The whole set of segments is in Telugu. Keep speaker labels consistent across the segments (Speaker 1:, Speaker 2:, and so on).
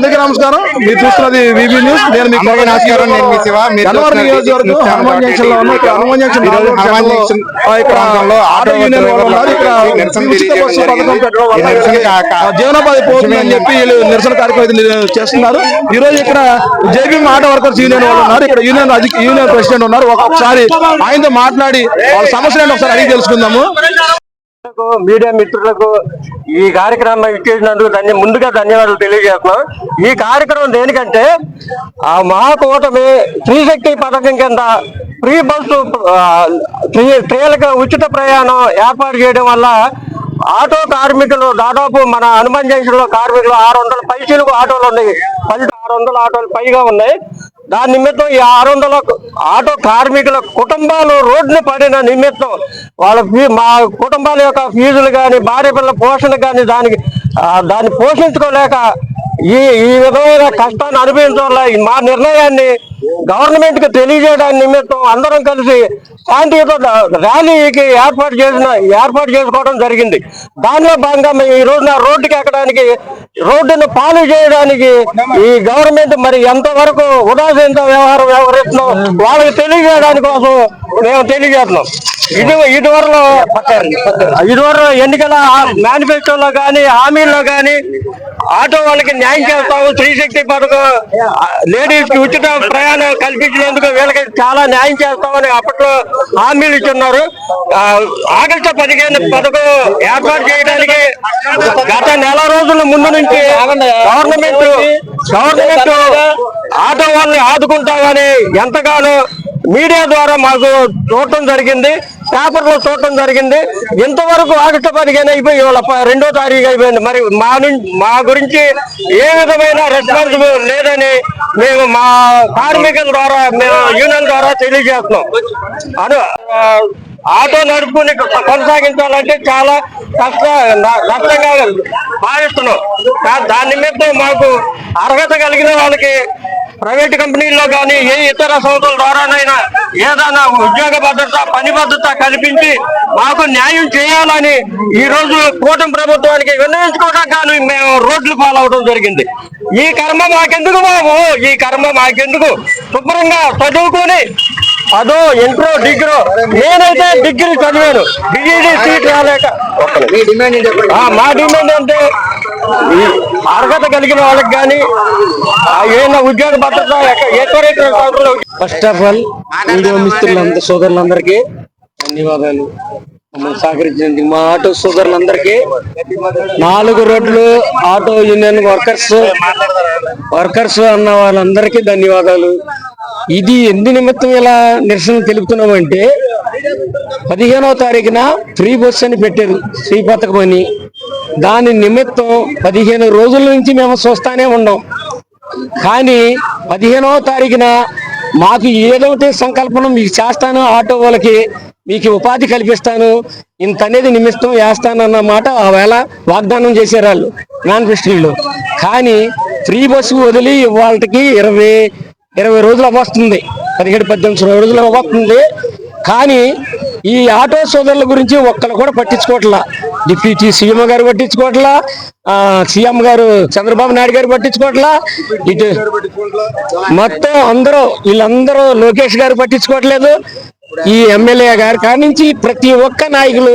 Speaker 1: అందరికీ నమస్కారం. మీరు చూస్తున్నది విబి న్యూస్ నేను మీ
Speaker 2: నమస్కారం, నేను మీ శివ. మీరు
Speaker 1: గన్నవరం నియోజకవర్గం హనుమాన్ జంక్షన్లో ఉన్న. ఇక్కడ హనుమాన్ జంక్షన్
Speaker 2: ప్రాంతంలో
Speaker 1: ఆటో యూనియన్ వాళ్ళు ఉన్నారు. ఇక్కడ ఉచిత బస్సు పథకం. పెట్టడం వల్ల జీవనోపాధి పోతుందని చెప్పి వీళ్ళు నిరసన కార్యక్రమం చేస్తున్నారు. ఈ రోజు ఇక్కడ జేబీ ఆటో వర్కర్స్ యూనియన్ వాళ్ళు ఉన్నారు. ఇక్కడ యూనియన్ యూనియన్ ప్రెసిడెంట్ ఉన్నారు. ఒకసారి ఆయనతో మాట్లాడి వాళ్ళ సమస్యలను ఒకసారి అడిగి తెలుసుకుందాము.
Speaker 3: మిత్రులకు, మీడియా మిత్రులకు ఈ కార్యక్రమం ఇచ్చేసినందుకు ధన్య ముందుగా ధన్యవాదాలు తెలియజేస్తున్నాం. ఈ కార్యక్రమం దేనికంటే ఆ మహాకూటమి స్త్రీశక్తి పథకం కింద ఫ్రీ బస్సు ఆ, స్త్రీలకు ఉచిత ప్రయాణం ఏర్పాటు చేయడం వల్ల ఆటో కార్మికులు దాదాపు మన హనుమాన్ జంక్షన్లో కార్మికులు ఆరు వందల పైసలకు ఆటోలు ఉన్నాయి. పది ఆరు వందల ఆటోలు పైగా ఉన్నాయి. దాని నిమిత్తం ఈ ఆరు వందల ఆటో కార్మికుల కుటుంబాలు రోడ్డున పడిన నిమిత్తం వాళ్ళ ఫీ- మా కుటుంబాల యొక్క ఫీజులు కానీ భార్య పిల్లల పోషణ కానీ దానికి దాన్ని పోషించుకోలేక ఈ ఈ విధమైన కష్టాన్ని అనుభవించడం వల్ల మా నిర్ణయాన్ని గవర్నమెంట్కి తెలియజేయడానికి నిమిత్తం అందరం కలిసి శాంతియుత ర్యాలీకి ఏర్పాటు చేసిన ఏర్పాటు చేసుకోవడం జరిగింది. దానిలో భాగంగా మేము ఈ రోజున రోడ్డుకి ఎక్కడానికి రోడ్డును పాలు చేయడానికి ఈ గవర్నమెంట్ మరి ఎంతవరకు ఉదాసీనత వ్యవహారం వ్యవహరిస్తున్నాం వాళ్ళకి తెలియజేయడానికి కోసం మేము తెలియజేస్తున్నాం. ఇది ఇదివరలో ఇదివరలో ఎన్నికల మేనిఫెస్టోలో కానీ హామీల్లో కానీ ఆటో వాళ్ళకి న్యాయం చేస్తాము స్త్రీశక్తి పథకం లేడీస్కి ఉచిత ప్రయాణం కల్పించినందుకు వీళ్ళకి చాలా న్యాయం చేస్తామని అప్పట్లో హామీలు ఇచ్చున్నారు. ఆగస్టు పదిహేను పథకం ఏర్పాటు చేయడానికి గత నెల రోజుల ముందు నుంచి గవర్నమెంట్ గవర్నమెంట్ ఆటో వాళ్ళని ఆదుకుంటామని ఎంతగానో మీడియా ద్వారా మాకు చూడటం జరిగింది పేపర్లో చూడటం జరిగింది. ఇంతవరకు ఆగస్టు పదిహేను అయిపోయి రెండో తారీఖు అయిపోయింది. మరి మా మా గురించి ఏ విధమైన రెస్పాన్సిబుల్ లేదని మేము మా కార్మికుల ద్వారా మేము యూనియన్ ద్వారా తెలియజేస్తున్నాం. అను ఆటో నడుపుని కొనసాగించాలంటే చాలా కష్ట నష్టంగా భావిస్తున్నాం. దాని నిమిత్తం మాకు అర్హత కలిగిన వాళ్ళకి ప్రైవేట్ కంపెనీల్లో కానీ ఏ ఇతర సంస్థల ద్వారానైనా ఏదైనా ఉద్యోగ భద్రత పని భద్రత కల్పించి మాకు న్యాయం చేయాలని ఈ రోజు కూటమి ప్రభుత్వానికి విన్నవించుకోవడానికి కానీ మేము రోడ్లు పాలవడం జరిగింది. ఈ కర్మ మాకెందుకు బాబు? ఈ కర్మ మాకెందుకు? శుభ్రంగా చదువుకొని అదో ఇంట్రో డిగ్రీ నేనైతే డిగ్రీ చదివాను. డిగ్రీ సీట్ రాలేక.
Speaker 2: డిమాండ్
Speaker 3: మా డిమాండ్ అంటే అర్హత కలిగిన వాళ్ళకి కానీ ఏదైనా ఉద్యోగ భద్రత
Speaker 4: ఫస్ట్ ఆఫ్ ఆల్ వీడియో మిత్రులందరూ సోదరులందరికీ ధన్యవాదాలు. మమ్మల్ని సహకరించినందుకు మా ఆటో సోదరులందరికీ నాలుగు రోడ్లు ఆటో యూనియన్ వర్కర్స్ వర్కర్స్ అన్న వాళ్ళందరికీ ధన్యవాదాలు. ఇది ఎందు నిమిత్తం ఇలా నిరసన తెలుపుతున్నామంటే పదిహేనవ తారీఖున ఫ్రీ బస్ అని పెట్టారు ఫ్రీ పథకం అని. దాని నిమిత్తం పదిహేను రోజుల నుంచి మేము చూస్తానే ఉన్నాం. కానీ పదిహేనవ తారీఖున మాకు ఏదైతే సంకల్పం మీకు చేస్తాను ఆటో వాళ్ళకి మీకు ఉపాధి కల్పిస్తాను ఇంత అనేది నిమిత్తం వేస్తానన్న మాట ఆవేళ వాగ్దానం చేశారు వాళ్ళు మేనిఫెస్టోలో. కానీ ఫ్రీ బస్సు వదిలి వాళ్ళకి ఇరవై ఇరవై రోజులు అవ్వస్తుంది. పదిహేడు పద్దెనిమిది రోజులు అవ్వస్తుంది. కానీ ఈ ఆటో సోదరుల గురించి ఒక్కరు కూడా పట్టించుకోవట్లా. డిప్యూటీ సీఎం గారు పట్టించుకోవట్లా ఆ, సీఎం గారు చంద్రబాబు నాయుడు గారు పట్టించుకోవట్లా ఇటు మొత్తం అందరూ వీళ్ళందరూ లోకేష్ గారు పట్టించుకోవట్లేదు. ఈ ఎమ్మెల్యే గారి కాడి నుంచి ప్రతి ఒక్క నాయకులు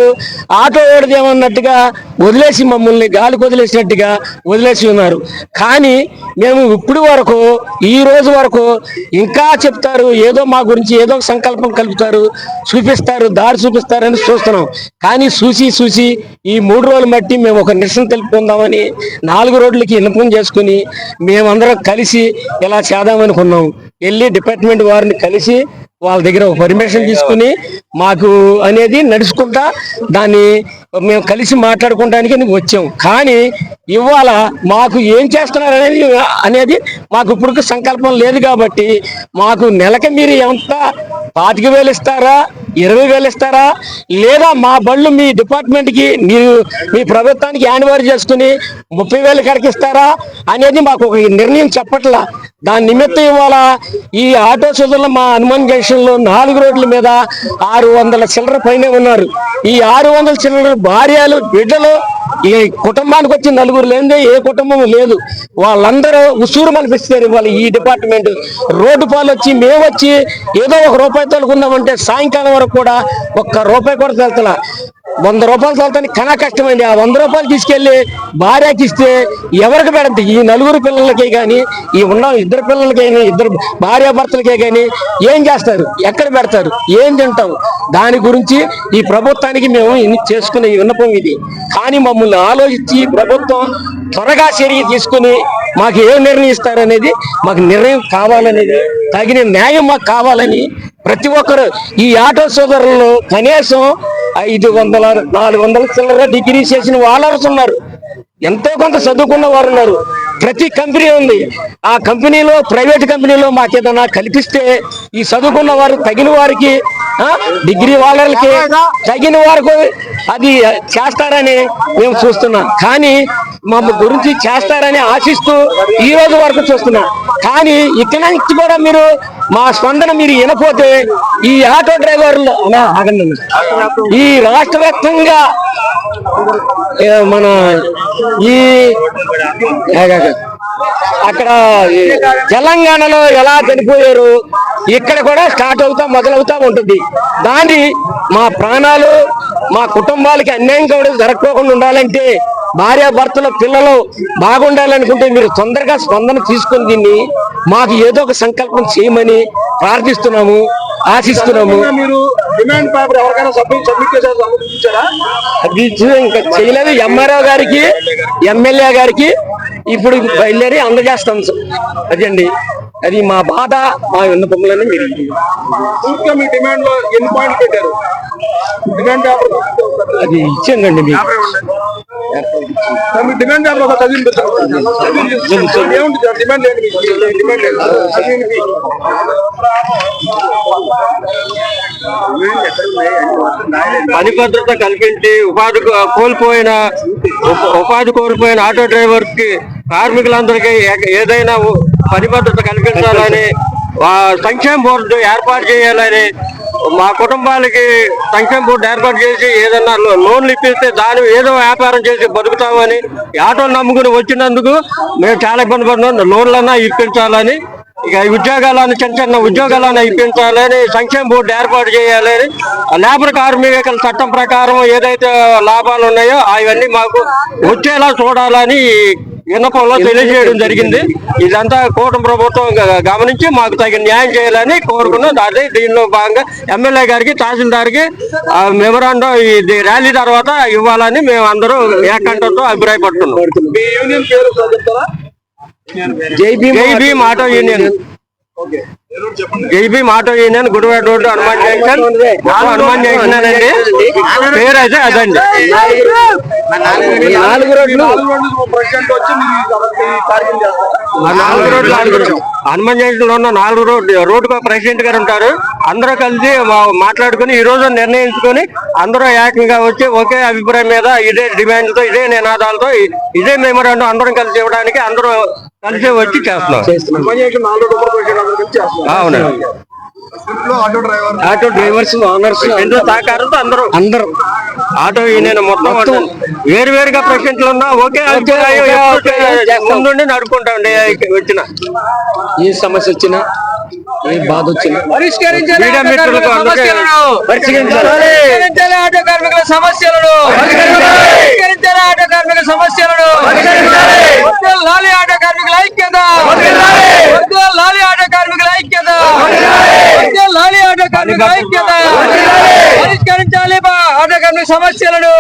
Speaker 4: ఆటో ఓడదేమన్నట్టుగా వదిలేసి మమ్మల్ని గాలికి వదిలేసినట్టుగా వదిలేసి ఉన్నారు. కానీ మేము ఇప్పుడు వరకు ఈ రోజు వరకు ఇంకా చెప్తారు ఏదో మా గురించి ఏదో సంకల్పం కలుపుతారు చూపిస్తారు దారి చూపిస్తారని చూస్తున్నాం. కానీ చూసి చూసి ఈ మూడు రోజులు బట్టి మేము ఒక నిరసన తెలుపుకుందామని నాలుగు రోడ్లకి ఇన్ఫార్మ్ చేసుకుని మేమందరం కలిసి ఇలా చేద్దామనుకున్నాం. వెళ్ళి డిపార్ట్మెంట్ వారిని కలిసి వాళ్ళ దగ్గర ఒక పర్మిషన్ తీసుకుని మాకు అనేది నడుచుకుంటా దాన్ని మేము కలిసి మాట్లాడుకోవడానికి వచ్చాం. కానీ ఇవాళ మాకు ఏం చేస్తున్నారు అనేది అనేది మాకు ఇప్పుడు సంకల్పం లేదు కాబట్టి మాకు నెలకి మీరు ఎంత? పాతిక వేలు ఇస్తారా? ఇరవై వేలు ఇస్తారా? లేదా మా బళ్ళు మీ డిపార్ట్మెంట్కి మీరు మీ ప్రభుత్వానికి హ్యాండ్ చేసుకుని ముప్పై వేలు కడికి ఇస్తారా అనేది మాకు ఒక నిర్ణయం చెప్పట్లా. దాని నిమిత్తం ఇవాళ ఈ ఆటో సోదరులు మా హనుమాన్ జంక్షన్లో నాలుగు రోడ్ల మీద ఆరు వందల చిల్లర పైన ఉన్నారు. ఈ ఆరు వందల చిల్లర భార్యలు బిడ్డలు ఈ కుటుంబానికి వచ్చి నలుగురు లేనిదే ఏ కుటుంబం లేదు. వాళ్ళందరూ ఉసూరు మనిపిస్తారు ఇవాళ ఈ డిపార్ట్మెంట్. రోడ్డు పాలు వచ్చి మేము వచ్చి ఏదో ఒక రూపాయి తోలుకుందామంటే సాయంకాలం వరకు కూడా ఒక్క రూపాయి కూడా తెలుతలా వంద రూపాయలు తోలుతానికి కనా కష్టమైంది. ఆ వంద రూపాయలు తీసుకెళ్ళి భార్యకి ఇస్తే ఎవరికి పెడంత? ఈ నలుగురు పిల్లలకే కానీ ఈ ఉన్న ఇద్దరు పిల్లలకే ఇద్దరు భార్యాభర్తలకే కానీ ఏం చేస్తారు? ఎక్కడ పెడతారు? ఏం తింటాం? దాని గురించి ఈ ప్రభుత్వానికి మేము ఇన్ని చేసుకునే విన్నపం ఇది. కానీ మమ్మల్ని ఆలోచించి ప్రభుత్వం త్వరగా చర్య తీసుకుని మాకు ఏం నిర్ణయిస్తారనేది మాకు నిర్ణయం కావాలనేది తగిన న్యాయం మాకు కావాలని ప్రతి ఒక్కరు ఈ ఆటో సోదరులు కనీసం ఐదు వందల నాలుగు వందల చిల్లర డిగ్రీ చేసిన వాళ్ళర్స్ ఉన్నారు. ఎంతో కొంత చదువుకున్న వారు ఉన్నారు. ప్రతి కంపెనీ ఉంది. ఆ కంపెనీలో ప్రైవేట్ కంపెనీలో మాకేదైనా కల్పిస్తే ఈ చదువుకున్న వారు తగిన వారికి డిగ్రీ వాళ్ళకి తగిన వరకు అది చేస్తారని మేము చూస్తున్నాం. కానీ మా గురించి చేస్తారని ఆశిస్తూ ఈ రోజు వరకు చూస్తున్నాం. కానీ ఇక్కడ నుంచి కూడా మీరు మా స్పందన మీరు వినపోతే ఈ ఆటో డ్రైవర్లు ఆగండి ఈ రాష్ట్ర వ్యాప్తంగా మన ఈ అక్కడ తెలంగాణలో ఎలా చనిపోయారు ఇక్కడ కూడా స్టార్ట్ అవుతా మొదలవుతా ఉంటుంది. దాన్ని మా ప్రాణాలు మా కుటుంబాలకి అన్యాయం కావడం జరగకోకుండా ఉండాలంటే భార్య భర్తల పిల్లలు బాగుండాలనుకుంటే మీరు తొందరగా స్పందన తీసుకుని దీన్ని మాకు ఏదో ఒక సంకల్పం చేయమని ప్రార్థిస్తున్నాము ఆశిస్తున్నాము.
Speaker 1: మీరు డిమాండ్ పేపర్ ఎవరికైనా సబ్మిట్ సబ్మిట్ చేశారు సమర్పించారా
Speaker 4: అది చూ- ఇంకా చేయలేదు. ఎంఆర్ఓ గారికి ఎమ్మెల్యే గారికి ఇప్పుడు బయలుదేరి అందజేస్తాం. అదండి. అది మా బాధ మా విన్నపములని మీరు
Speaker 1: పూర్తిగా మీ డిమాండ్లో ఎన్ని పాయింట్లు పెట్టారు? డిమాండ్ పేపర్
Speaker 4: అది ఇచ్చానండి మీకు.
Speaker 1: మీ డిమాండ్ పేపర్ ఒక చదివి ఏముంది సార్ డిమాండ్? డిమాండ్.
Speaker 3: పని భద్రత కల్పించి ఉపాధి కోల్పోయిన ఉప- ఉపాధి కోల్పోయిన ఆటో డ్రైవర్కి కార్మికులందరికీ ఏ- ఏదైనా పరిభద్రత కల్పించాలని సంక్షేమ బోర్డు ఏర్పాటు చేయాలని మా కుటుంబాలకి సంక్షేమ బోర్డు ఏర్పాటు చేసి ఏదైనా లోన్లు ఇప్పిస్తే దాని ఏదో వ్యాపారం చేసి బతుకుతామని ఆటోలు నమ్ముకుని వచ్చినందుకు మేము చాలా ఇబ్బంది పడుతున్నాం. లోన్లన్నా ఇప్పించాలని ఇక ఉద్యోగాలను చిన్న చిన్న ఉద్యోగాలను ఇప్పించాలని సంక్షేమ బోర్డు ఏర్పాటు చేయాలని లేబర్ కార్మికుల చట్టం ప్రకారం ఏదైతే లాభాలు ఉన్నాయో అవన్నీ మాకు వచ్చేలా చూడాలని ఈ విన్నపంలో తెలియజేయడం జరిగింది. ఇదంతా కూటమి ప్రభుత్వం గమనించి మాకు తగిన న్యాయం చేయాలని కోరుకున్నాం. అదే దీనిలో భాగంగా ఎమ్మెల్యే గారికి తహసీల్దార్కి మెమరాండం ఇది ర్యాలీ తర్వాత ఇవ్వాలని మేము అందరూ ఏకంఠంతో అభిప్రాయపడుతున్నాం.
Speaker 4: Jai Bhim
Speaker 3: auto union. Bhim auto union Gudivada road Hanuman junction. Hanuman junction అండి పేరు అయితే అదండి.
Speaker 4: నాలుగు రోడ్లు.
Speaker 1: నాలుగు
Speaker 3: రోడ్లు. నాలుగు. హనుమాన్ జంక్షన్లో ఉన్న నాలుగు రోడ్డు రోడ్డు ప్రెసిడెంట్ గారు ఉంటారు. అందరూ కలిసి మాట్లాడుకుని ఈ రోజు నిర్ణయించుకొని అందరూ ఏకంగా వచ్చి ఒకే అభిప్రాయం మీద ఇదే డిమాండ్తో ఇదే నినాదాలతో ఇదే మెమరాండం అందరం కలిసి ఇవ్వడానికి అందరూ కలిసి వచ్చి చేస్తున్నాం. అవునండి
Speaker 1: auto driver
Speaker 4: auto drivers owners
Speaker 3: ఎంతో సహకారంతో అందరూ?
Speaker 4: అందరూ.
Speaker 3: ఆటో యూనియన్ మొత్తం వేరు వేరుగా ప్రెసిడెంట్లు ఉన్నా
Speaker 4: చేస్తాం.
Speaker 3: ముందుండి నడుపుకుంటాం వచ్చిన.
Speaker 4: ఏ సమస్య వచ్చినా ఏ బాధ వచ్చినా పరిష్కరించాలి
Speaker 5: ఆటో కార్మికుల సమస్యలను. పరిష్కరించాలి. ఆటో కార్మికుల సమస్యలను. లాలి ఆటో కార్మికుల ఐక్యత వద్దు లాలి ఆటో కార్మికుల ఐక్యత వద్దు లాలి ఆటో కార్మికుల ఐక్యత పరిష్కరించాలి బా. ఆటో కార్మికుల సమస్యలను